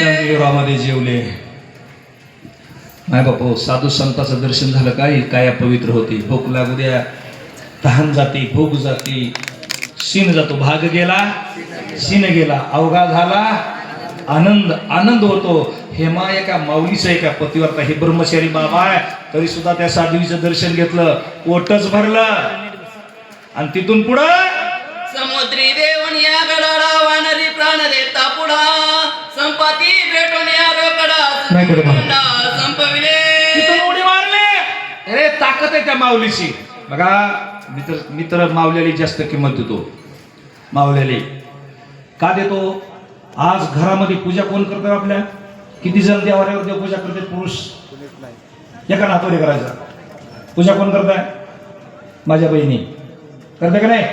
कारागृहामध्ये जेवले. नाही बापू साधू संताचं दर्शन झालं काय? काय पवित्र होती. भूक लागू द्या. तहान जाती भूक जाती. शिन जातो. भाग गेला शिन गेला. अवघा झाला. आनंद आनंद होतो. हेमा एका माऊलीचा एका पतीवरता हे ब्रह्मचारी बाबा आहे. तरी सुद्धा त्या साध्वीचं दर्शन घेतलं. ओटच भरलं. आणि तिथून पुढं समुद्री देव नाही मला. संपविले. उडी मारले. अरे ताकद आहे त्या माऊलीची. बघा मित्र मित्र मावल्याला जास्त किंमत देतो. मावल्याला का देतो? आज घरामध्ये पूजा कोण करतो आपल्या? किती जण देवाऱ्यावर देव पूजा करते पुरुष. एका नातवडे करायचा. पूजा कोण करताय? माझ्या बहिणी. करते का नाही?